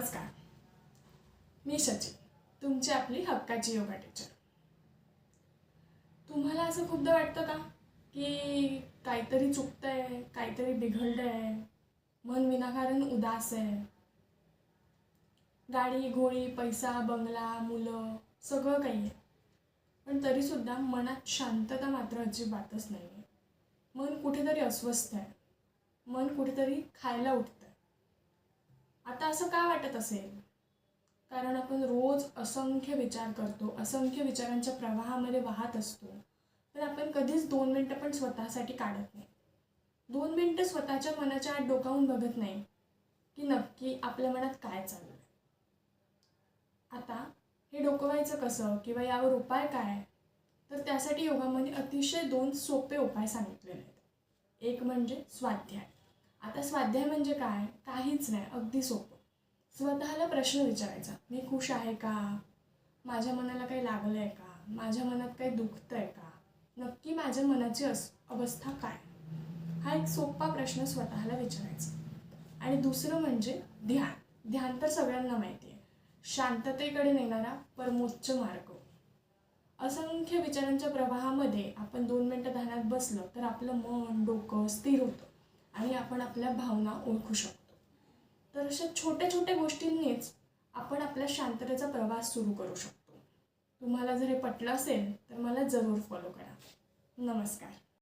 नमस्कार. मी सचिन तुमची आपली हक्काची योगा टीचर तुम्हाला असं खूपदा वाटतं का की काहीतरी चुकतंय काहीतरी बिघडलंय मन विनाकारण उदास आहे? गाडी घोडी पैसा बंगला मुलं सगळं काही आहे. पण तरीसुद्धा मनात शांतता मात्र अजिबातच नाही आहे मन कुठेतरी अस्वस्थ आहे. मन कुठेतरी खायला उठतं आता असं का वाटत असेल? कारण आपण रोज असंख्य विचार करतो असंख्य विचारांच्या प्रवाहामध्ये वाहत असतो. पण आपण कधीच दोन मिनटं पण स्वतःसाठी काढत नाही. दोन मिनटं स्वतःच्या मनाच्या आत डोकावून बघत नाही की नक्की आपल्या मनात काय चाललं आहे आता हे डोकवायचं कसं किंवा यावर उपाय काय? तर त्यासाठी योगामध्ये अतिशय दोन सोपे उपाय सांगितलेले आहेत. एक म्हणजे स्वाध्याय. आता स्वाध्याय म्हणजे काय? काहीच नाही. अगदी सोपं. स्वतःला प्रश्न विचारायचा. मी खुश आहे का? माझ्या मनाला काही लागलं आहे का? माझ्या मनात काही दुखतं आहे का? नक्की माझ्या मनाची अस अवस्था काय? हा एक सोपा प्रश्न स्वतःला विचारायचा. आणि दुसरं म्हणजे ध्यान. ध्यान तर सगळ्यांना माहिती आहे शांततेकडे नेणारा परमोच्च मार्ग. असंख्य विचारांच्या प्रवाहामध्ये आपण दोन मिनटं ध्यानात बसलं तर आपलं मन डोकं स्थिर होतं. आणि आपण आपल्या भावना ओळखू शकतो. तर अशा छोट्या छोट्या गोष्टींनीच आपण आपल्या शांततेचा प्रवास सुरू करू शकतो. तुम्हाला जर हे पटलं असेल तर मला जरूर फॉलो करा. नमस्कार.